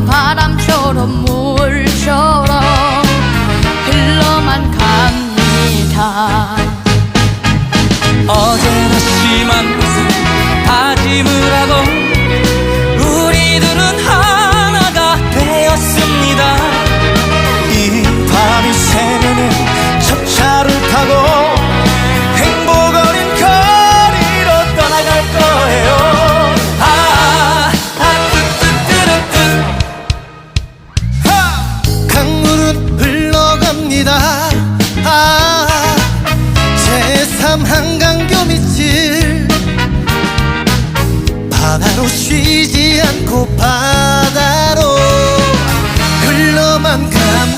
바람처럼 하루 쉬지 않고 바다로 흘러만 감